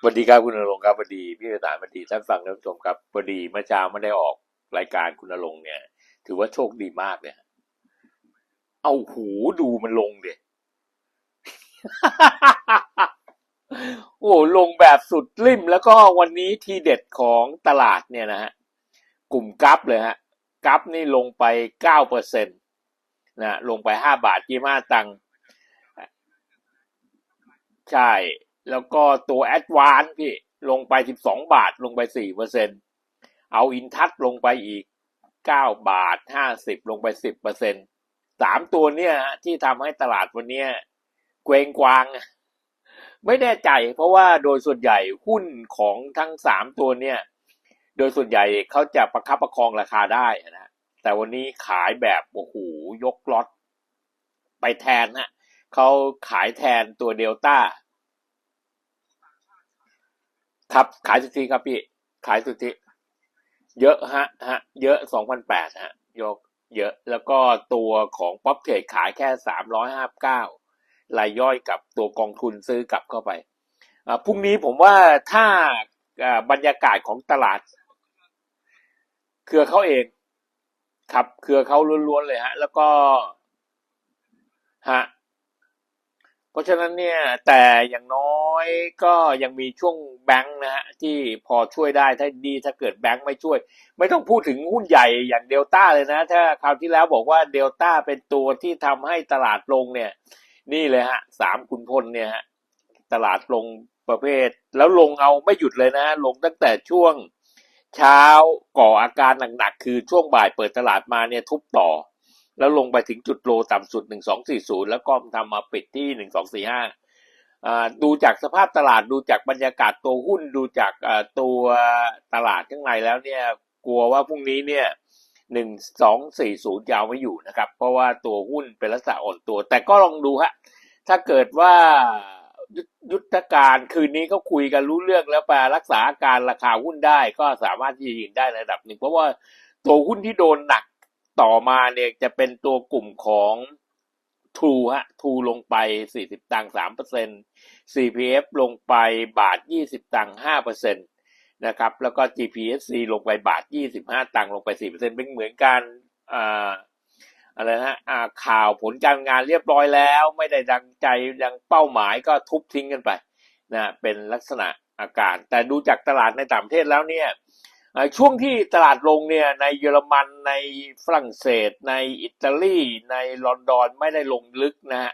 สวัสดีครับคุณนรงค์ครับสวัสดีพี่สถานสวัสดีท่านฟังท่านผู้ชมครับพอดีเมื่อเช้าไม่ได้ออกรายการคุณนรงค์เนี่ย ถือว่าโชคดีมากเลยฮะเอาหูดูมันลงเด็โอ้ลงแบบสุดริมแล้วก็วันนี้ทีเด็ดของตลาดเนี่ยนะฮะ กลุ่มกัฟเลยฮะ กัฟนี่ลงไปเก้าเปอร์เซ็นตนะลงไปห้าบาทยี่ห้าตังค์ใช่ แล้วก็ตัวแอดวานพี่ลงไปสิบสองบาทลงไปสี่เปอร์เซ็นเอาอินทัศลงไปอีกเก้าบาทห้าสิบลงไปสิบเปอร์เซ็นสามตัวเนี่ยที่ทำให้ตลาดวันนี้เกวงกวาง ไม่แน่ใจเพราะว่าโดยส่วนใหญ่หุ้นของทั้งสามตัวเนี่ย โดยส่วนใหญ่เขาจะประคับประคองราคาได้นะแต่วันนี้ขายแบบโอ้โหยกล็อตไปแทนฮะเขาขายแทนตัวเดลต้า ครับขายสุทธิครับพี่ ขายสุทธิเยอะฮะฮะ เยอะสองพันแปดฮะ ยกเยอะแล้วก็ตัวของป๊อปเทรดขายแค่สามร้อยห้าเก้ารายย่อยกับตัวกองทุนซื้อกลับเข้าไปพรุ่งนี้ผมว่าถ้าบรรยากาศของตลาด เครือเขาเองครับเครือเขาล้วนๆเลยฮะ แล้วก็ฮะเพราะฉะนั้นเนี่ยแต่อย่างน้อยก็ยังมีช่วงแบงค์นะฮะที่พอช่วยได้ถ้าดีถ้าเกิดแบงค์ไม่ช่วย ไม่ต้องพูดถึงหุ้นใหญ่อย่างเดลต้าเลยนะ ถ้าคราวที่แล้วบอกว่าเดลต้าเป็นตัวที่ทำให้ตลาดลงเนี่ย นี่เลยฮะสามขุนพลเนี่ยฮะตลาดลงประเภท แล้วลงเอาไม่หยุดเลยนะ ลงตั้งแต่ช่วง เช้าก่ออาการหนักๆคือช่วงบ่ายเปิดตลาดมาเนี่ยทุบต่อ แล้วลงไปถึงจุดโลต่ำสุด 1240 แล้วก็ทำมาปิดที่ 1245อ่าดูจากสภาพตลาดดูจากบรรยากาศตัวหุ้นดูจากอ่าตัวตลาดข้างในแล้วเนี่ยกลัวว่าพรุ่งนี้เนี่ย1240ยาวไม่อยู่นะครับ เพราะว่าตัวหุ้นเป็นลักษณะอ่อนตัว แต่ก็ลองดูฮะถ้าเกิดว่า ยุทธการคืนนี้ก็คุยกันรู้เรื่องแล้วแปรักษาอาการราคาหุ้นได้ ก็สามารถที่จะยืนได้ระดับหนึ่ง เพราะว่าตัวหุ้นที่โดนหนักต่อมาเนี่ยจะเป็นตัวกลุ่มของทูฮะทูลงไป 40 ตังค์3เปอร์เซ็น CPF ลงไปบาท 20 ตังค์5เปอร์เซ็นตนะครับ แล้วก็ GPSC ลงไปบาท 25 ตังค์ลงไป4เปอร์เซ็นเป็นเหมือนกันอ่า อะไรนะอ่าข่าวผลการงานเรียบร้อยแล้ว ไม่ได้ดังใจดังเป้าหมายก็ทุบทิ้งกันไปนะเป็นลักษณะอาการ แต่ดูจากตลาดในต่างประเทศแล้วเนี่ยช่วงที่ตลาดลงเนี่ยในเยอรมันในฝรั่งเศส ในอิตาลีในลอนดอนไม่ได้ลงลึกนะฮะ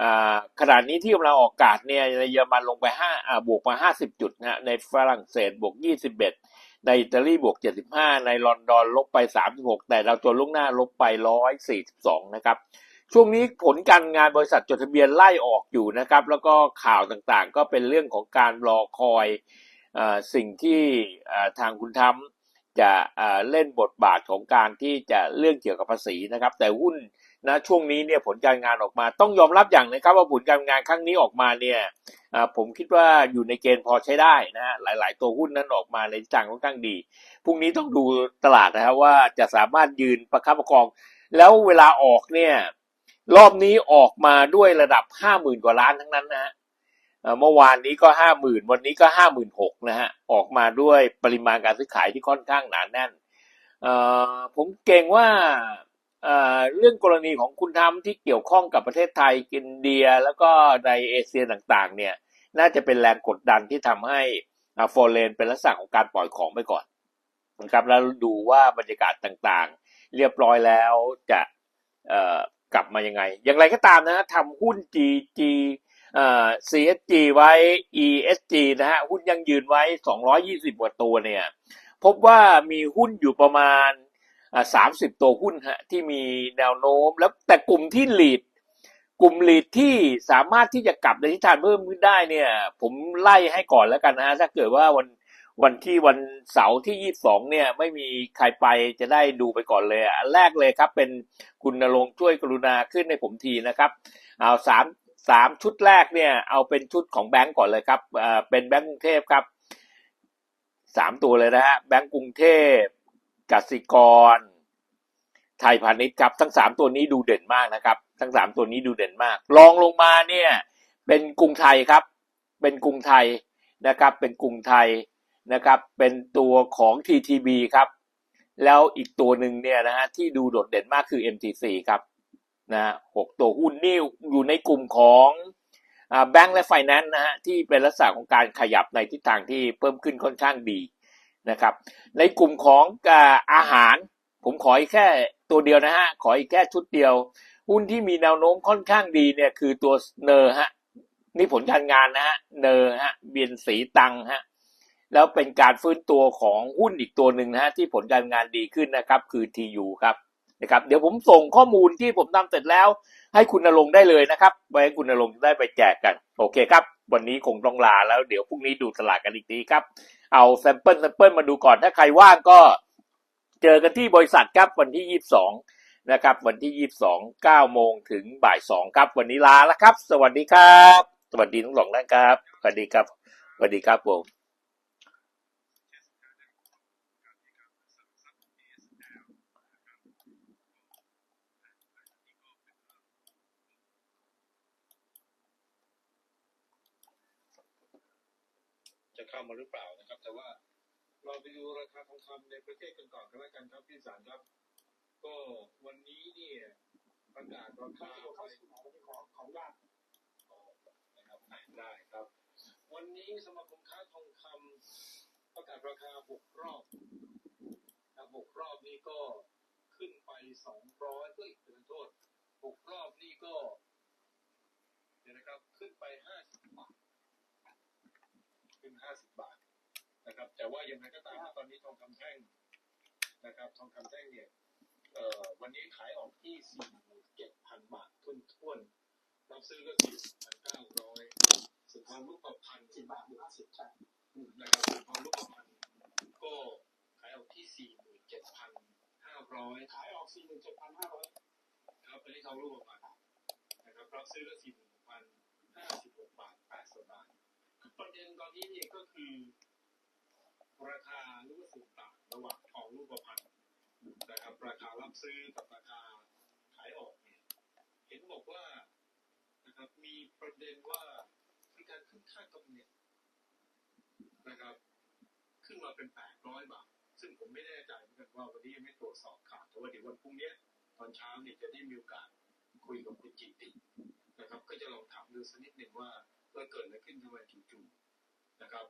อ่าขณะนี้ที่กำลังออกอากาศเนี่ยในเยอรมันลงไปห้าบวกมาห้าสิบจุดนะฮะในฝรั่งเศสบวกยี่สิบเอ็ด ในอิตาลีบวก 75 ในลอนดอนลบไป 36 แต่เราตัวลุกหน้าลบไป 142 นะครับ ช่วงนี้ผลการงานบริษัทจดทะเบียนไล่ออกอยู่นะครับ แล้วก็ข่าวต่างๆ ก็เป็นเรื่องของการรอคอยอสิ่งที่ทางคุณทำ จะเล่นบทบาทของการที่จะเรื่องเกี่ยวกับภาษีนะครับ แต่หุ้นนะช่วงนี้เนี่ยผลการงานออกมา ต้องยอมรับอย่างนะครับ ว่าผลการงานครั้งนี้ออกมาเนี่ยผมคิดว่าอยู่ในเกณฑ์พอใช้ได้นะฮะหลาย ๆ ตัวหุ้นนั้นออกมาในทิศทางค่อนข้างดีพรุ่งนี้ต้องดูตลาดนะครับว่าจะสามารถยืนประคับประคอง แล้วเวลาออกเนี่ยรอบนี้ออกมาด้วยระดับห้าหมื่นกว่าล้านทั้งนั้นนะฮะ เมื่อวานนี้ก็ห้าหมื่นวันนี้ก็ห้าหมื่นหกนะฮะออกมาด้วยปริมาณการซื้อขายที่ค่อนข้างหนาแน่นผมเก่งว่าเรื่องกรณีของคุณทำที่เกี่ยวข้องกับประเทศไทยอินเดียแล้วก็ในเอเชียต่างๆ เนี่ย น่าจะเป็นแรงกดดันที่ทำให้ฟอร์เรนเป็นลักษณะของการปล่อยของไปก่อนนะครับแล้วดูว่าบรรยากาศต่างๆ เรียบร้อยแล้วจะกลับมายังไง อย่างไรก็ตามนะทำหุ้น GG เอ่อ CSG ไว้ ESG นะฮะหุ้นยังยืนไว้ 220กว่าตัวเนี่ย พบว่ามีหุ้นอยู่ประมาณสามสิบตัวหุ้นฮะที่มีแนวโน้ม แล้วแต่กลุ่มที่หลีดกลุ่มหลีดที่สามารถที่จะกลับในทิศทางเพิ่มขึ้นได้เนี่ย ผมไล่ให้ก่อนแล้วกันนะฮะถ้าเกิดว่าวันวันที่วันเสาร์ที่ยี่สองเนี่ยไม่มีใครไปจะได้ดูไปก่อนเลยอันแรกเลยครับเป็นคุณนรงช่วยกรุณาขึ้นในผมทีนะครับ เอาสาม สามชุดแรกเนี่ยเอาเป็นชุดของแบงก์ก่อนเลยครับเป็นแบงก์กรุงเทพครับสามตัวเลยนะฮะแบงก์กรุงเทพกสิกร ไทยพาณิชย์ครับ ทั้งสามตัวนี้ดูเด่นมากนะครับ ทั้งสามตัวนี้ดูเด่นมากรองลงมาเนี่ยเป็นกรุงไทยครับ เป็นกรุงไทยนะครับ เป็นกรุงไทยนะครับ เป็นตัวของ TTB ครับ แล้วอีกตัวหนึ่งเนี่ยนะฮะที่ดูโดดเด่นมากคือ MTC ครับ นะฮะหกตัวหุ้นนี่อยู่ในกลุ่มของแบงก์และไฟแนนซ์นะฮะที่เป็นลักษณะของการขยับในทิศทางที่เพิ่มขึ้นค่อนข้างดีนะครับ ในกลุ่มของอาอาหาร ผมขออีกแค่ตัวเดียวนะฮะขออีกแค่ชุดเดียว หุ้นที่มีแนวโน้มค่อนข้างดีเนี่ยคือตัวเนอร์ฮะนี่ผลการงานนะฮะเนอร์ฮะเบียนสีตังฮะแล้วเป็นการฟื้นตัวของหุ้นอีกตัวหนึ่งนะฮะที่ผลการงานดีขึ้นนะครับ คือ TU ครับ นะครับเดี๋ยวผมส่งข้อมูลที่ผมทำเสร็จแล้ว ให้คุณนรงได้เลยนะครับไว้ให้คุณนรงได้ไปแจกกัน โอเคครับ วันนี้คงต้องลาแล้วเดี๋ยวพรุ่งนี้ดูตลาดกันอีกทีครับ เอาแซมเปิลแซมเปิลมาดูก่อนถ้าใครว่างก็เจอกันที่บริษัทครับวันที่ยี่สิบสองนะครับ วันที่ยี่สิบสองเก้าโมงถึงบ่ายสองครับ วันนี้ลาแล้วครับ สวัสดีครับ สวัสดีทั้งสองท่านครับ สวัสดีครับ สวัสดีครับผม เข้ามาหรือเปล่านะครับ แต่ว่าเราไปดูราคาทองคำในประเทศกันก่อนกันแล้วกันครับพี่สารครับ ก็วันนี้เนี่ยประกาศราคาไปของของยากนะครับได้ครับ วันนี้สมาคมค้าทองคำประกาศราคาหกรอบนะหกรอบนี้ก็ขึ้นไปสองร้อยเอ้ยเป็นโทษหกรอบนี่ก็เดี๋ยวนะครับ ขึ้นไปห้าสิบบาท ขึ้น50บาทนะครับ แต่ว่ายังไงก็ตามนะตอนนี้ทองคำแท่งนะครับ ทองคำแท่งเนี่ยเอ่อวันนี้ขายออกที่47,000บาททุนท้วนๆรับซื้อก็4,900สุดท้ายรูปประพันธ์10บาทหรือ50ใช่นะครับสุดท้ายรูปประพันธ์ก็ขายออกที่47,500ขายออก47,500ครับอันนี้ทองรูปประพันธ์นะครับรับซื้อก็46,056บาท80บาท ประเด็นตอนนี้เนี่ยก็คือ ราคาหรือว่าส่วนต่างระหว่างทองรูปพรรณนะครับ ราคารับซื้อกับราคาขายออกเนี่ยเห็นบอกว่านะครับมีประเด็นว่ามีการขึ้นค่ากำเนิดนะครับ ขึ้นมาเป็น800บาท ซึ่งผมไม่แน่ใจเหมือนกันว่าวันนี้ยังไม่ตรวจสอบข่าวแต่ว่าเดี๋ยววันพรุ่งนี้ตอนเช้าเนี่ยจะได้มีโอกาสคุยกับคุณจิตตินะครับ ก็จะลองถามดูสักนิดหนึ่งว่า ว่าเกิดอะไรขึ้นทำไมจู่ๆนะครับ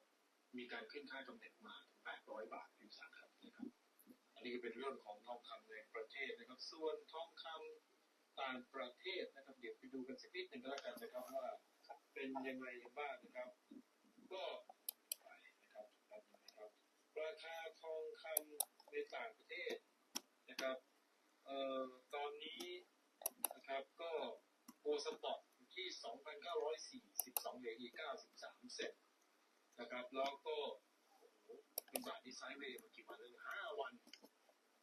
มีการขึ้นค่ากำเนิดมาถึง800บาทเป็นสาครับนะครับ อันนี้ก็เป็นเรื่องของทองคำในประเทศนะครับ ส่วนทองคำต่างประเทศนะครับ เดี๋ยวไปดูกันสักนิดหนึ่งก็แล้วกันนะครับว่าเป็นยังไงบ้างนะครับ ก็ไปนะครับนะครับราคาทองคำในต่างประเทศนะครับเอ่อตอนนี้นะครับก็โอสปอร์ตอยู่ ที่2,942เหรียญอีก93เซนต์นะครับแล้วก็โอ้เป็นบาทที่ไซด์เวย์มากี่วันแล้วห้าวัน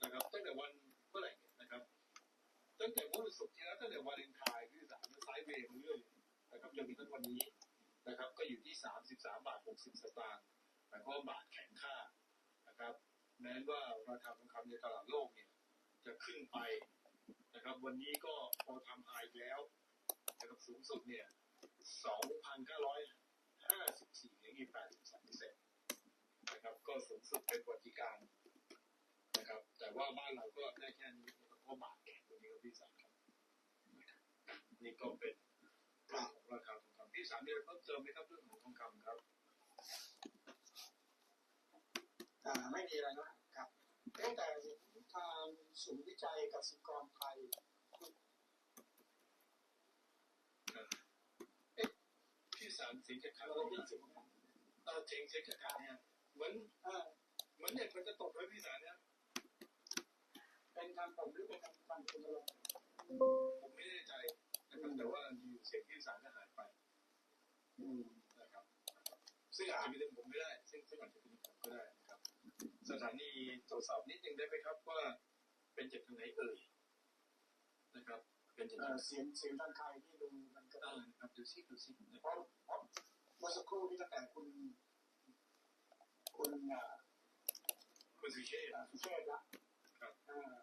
นะครับตั้งแต่วันเมื่อไหร่เนี่ยนะครับตั้งแต่วันศุกร์ที่แล้วตั้งแต่วันเลนทน์ที่สามไซด์เวย์มาเรื่อยนะครับจนถึงวันนี้นะครับ ก็อยู่ที่ 33 บาท 60 สตางค์หมายความว่าบาทแข็งค่านะครับแม้ว่าราคาทองคำในตลาดโลกเนี่ย จะขึ้นไปนะครับ วันนี้ก็พอทำไฮแล้วนะครับสูงสุดเนี่ย 2,954เหรียญอีก83เซนนะครับก็สูงสุดเป็นประวัติการนะครับ แต่ว่าบ้านเราก็ได้แค่นี้นะครับาะบาทแข็งตรงนี้ครับพี่สามครับนี่ก็เป็นเรื่องของราคาทองคำพี่สามมีอะไรเพิ่มเติมไหมครับเรื่องของทองคำครับอ่าไม่มีอะไรนะครับเพียงแต่ทางศูนย์วิจัยกสิกรไทย สามสิงห์จะขาดเราที่สิบเออเจงเจ๋งจะขาดเนี่ยเหมือนอ่าเหมือนเด็กมันจะตกไว้พี่สารเนี่ยเป็นทางผมหรือเป็นทางทางคุณลงผมไม่แน่ใจนะครับแต่ว่าอยู่เสียงพี่สารก็หายไปอืมนะครับซึ่งอาจจะเป็นเรื่องผมไม่ได้ ซึ่งซึ่งอาจจะเป็นผมก็ได้นะครับ สถานีตรวจสอบนิดนึงได้ไหมครับว่าเป็นจากทางไหนเอ่ยนะครับ เป็นจากเอ่างอเสียงเสียงทางใครที่ดูมันก็เอได้อนะครับดูซิดูซิเพราะเพราะเมื่อสักครู่นี้ตั้งแต่คุณคุณอ่าคุณสุเชษสุเชษละครับอ่า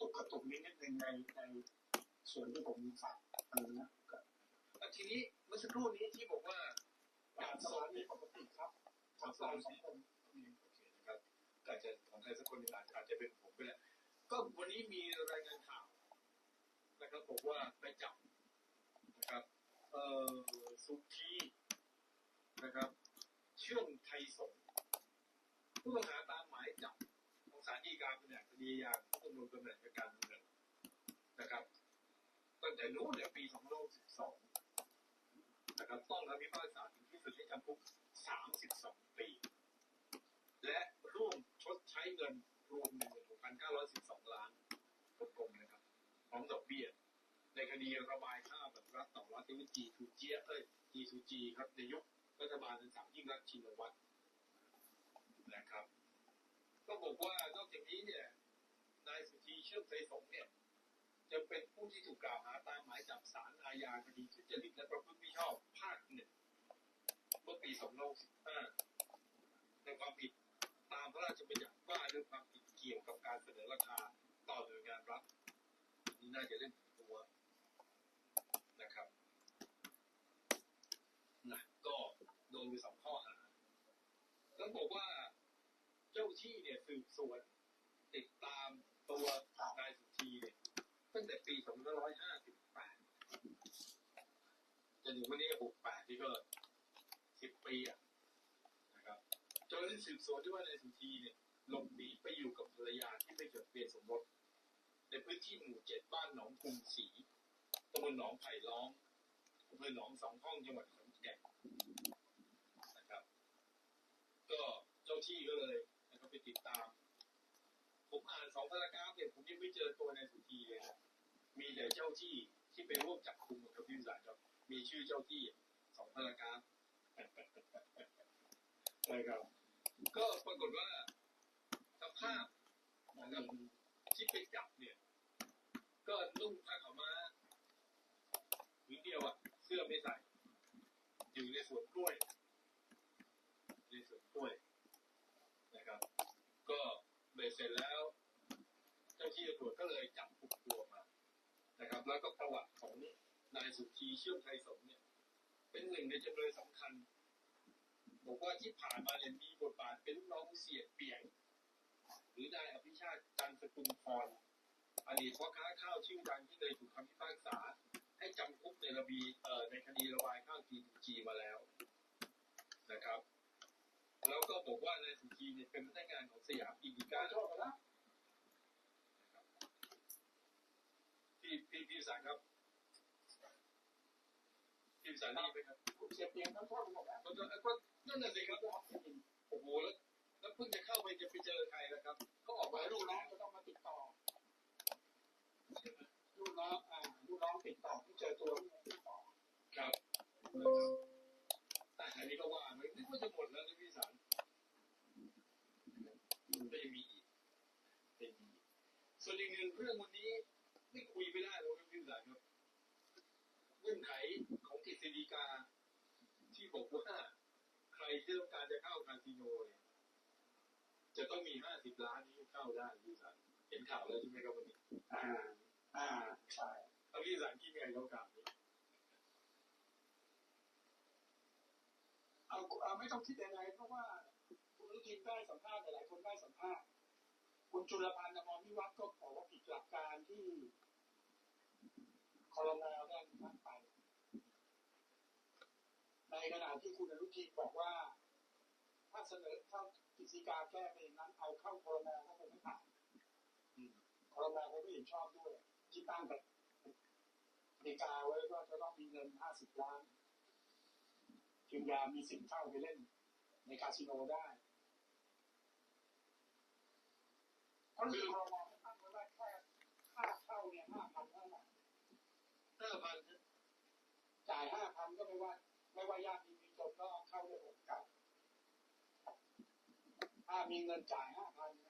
ตุกกระตุกนิดนิดนึงในในส่วนที่ผมฝากอันนะครับอะทีนี้เมื่อสักครู่นี้ที่บอกว่าการสถานีปกติครับทางเราสองคนโอเคนะครับก็อาจจะของใครสักคนอาจจะอาจจะเป็นผมก็ได้ ก็วันนี้มีรายงานข่าวนะครับบอกว่าไปจับนะครับเอ่อสุขีนะครับ เชื่อมไทยสงฆ์ผู้ต้องหาตามหมายจับของศาลฎีกาแผนกคดียาผู้ดำรงตำแหน่งทางการเมืองนะครับตั้งแต่นู้นเนี่ยปี2512นะครับต้องคำพิพากษาถึงที่สุดให้จำคุก32 ปี และร่วมชดใช้เงิน รวม16,912 ล้านกลมๆนะครับ พร้อมดอกเบี้ย ในคดีระบายข้าแบบรัฐต่อรัฐที่ว่า G2G เอ้ย G2G ครับในยุครัฐบาลเป็นสามยิ่งรักชินวัตรนะครับ ก็บอกว่านอกจากนี้เนี่ย นายสุธีเชื่อมไทยสงเนี่ย จะเป็นผู้ที่ถูกกล่าวหาตามหมายจับศาลอาญาคดีทุจริตและประพฤติมิชอบภาคหนึ่งเมื่อปี2515ในความผิดตามพระราชบัญญัติว่าด้วยความผิด เกี่ยวกับการเสนอราคาต่อหน่วยงานรัฐนี่น่าจะเล่นตัวนะครับนะก็โดนไปสองข้อหาแล้วบอกว่าเจ้าที่เนี่ยสืบสวนติดตามตัวนายสุธีเนี่ยตั้งแต่ปี2558จนถึงวันนี้68ที่ก็10ปีอะนะครับจนที่สืบสวนที่ว่านายสุธีเนี่ย หลบหนีไปอยู่กับภรรยาที่ไม่จดทะเบียนสมรสในพื้นที่หมู่เจ็ดบ้านหนองกรุงศรีตำบลหนองไผ่ล้อมอำเภอหนองสองห้องจังหวัดขอนแก่นนะครับ ก็เจ้าที่ก็เลยนะครับไปติดตาม ผมอ่านสองพารากราฟเนี่ยผมยังไม่เจอตัวนายสุธีเลยครับมีแต่เจ้าที่ที่ไปร่วมจับคุมกับพี่วิสารครับ มีชื่อเจ้าที่สองพารากราฟนะครับก็ปรากฏว่า ภาพนะครับที่ไปจับเนี่ย ก็นุ่งผ้าขาวม้าผืนเดียวอะ เสื้อไม่ใส่อยู่ในสวนกล้วยในสวนกล้วยนะครับ ก็เบ็ดเสร็จแล้ว เจ้าที่ตำรวจก็เลยจับกลุ่มตัวมานะครับ แล้วก็ประวัติของนายสุธีเชื่อมไทยสงฆ์เนี่ย เป็นหนึ่งในจำเลยสำคัญ บอกว่าที่ผ่านมาเนี่ยมีบทบาทเป็นลูกน้องเสียเปียง รือนายอภิชาติจันทร์สกุลพรอดีตพ่อค้าข้าวชื่อดังที่เคยถูกคำพิพากษา ให้จำคุกในระบีเอ่อในคดีระบายข้าวทีจีมาแล้วนะครับ แล้วก็บอกว่านายสุธีเนี่ยเป็นพนักงานของสยามอินดิก้าโทษนะพี่พี่พี่สารครับพี่สารนี่ไหมครับเสียเปลี่ยนทั้งโทษหมดแล้วก็ก็ก็นั่นน่ะสิครับโอ้โหแล้วแล้วเพิ่งจะเข้าไปจะไปเจอใครนะครับก็ออกมาลูกน้องงจะต้องมาติดต่อลูกน้องอ่าลูกน้องติดต่อที่เจอตัวติดต่อครับแต่อันนี้ก็ว่าไม่นึกว่าจะหมดแล้วนะพี่สารมันก็ยังมีอีกเป็นอีกส่วนอีกหนึ่งเรื่องวันนี้ไม่คุยไม่ได้เลยครับพี่สารครับเงื่อนไขของกฤษฎีกา ที่บอกว่าใครที่ต้องการจะเข้าคาสิโนเนี่ยจะต้องมีห้าสิบล้านนี้เข้าได้พี่สารเห็น ข่าวแล้วใช่ไหมครับวันนี้ อ่า อ่า ใช่เอาพี่สารคิดไงกับข่าวนี้เอาเอาไม่ต้องคิดยังไงเพราะว่า คุณอนุทินได้สัมภาษณ์หลายคนได้สัมภาษณ์ คุณจุลพันธ์อมรวิวัฒน์ก็บอกว่าผิดหลักการที่คอรมอได้อนุมัติไป ในขณะที่คุณอนุทินบอกว่า ถ้าเสนอถ้ากิจการแก้ไปอย่างนั้นเอาเข้าคอรมอก็คงไม่ผ่าน รมอคงไม่เห็นชอบด้วย ที่ตั้งแบบฎีกาไว้ว่าจะต้องมีเงินห้าสิบล้านจึงยามีสิทธิ์เข้าไปเล่น ในคาสิโนได้เพราะคือคอรมอตั้งไว้ว่าแค่ค่าเข้าเนี่ยห้าพันเท่านั้นห้าพันจ่ายห้าพันก็ไม่ว่า ไม่ว่าญาติมีจนก็เข้าได้โอกาสถ้ามีเงินจ่ายห้าพันนะ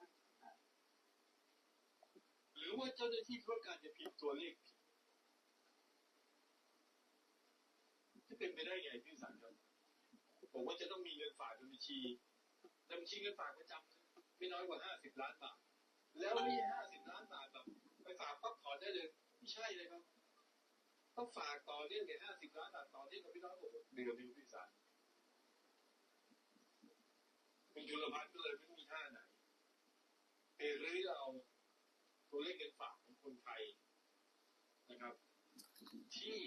หรือว่าเจ้าหน้าที่ธุรการจะผิดตัวเลขผิดจะเป็นไปได้ไงพี่สานครับผมว่าจะต้องมีเงินฝากในบัญชีแต่บัญชีเงินฝากประจำไม่น้อยกว่าห้าสิบล้านบาทแล้วไม่ห้าสิบล้านบาทแบบไปฝากปั๊บถอนได้เลยไม่ใช่เลยครับต้องฝากต่อเนื่องในห้าสิบล้านบาทต่อเนื่องกับพี่น้องผมเดือนพิพิสารป็นจุลภัฒน์ก็เลยไม่มีท่าไหนไปรื้อเอา ตัวเลขเงินฝากของคนไทยนะครับ ที่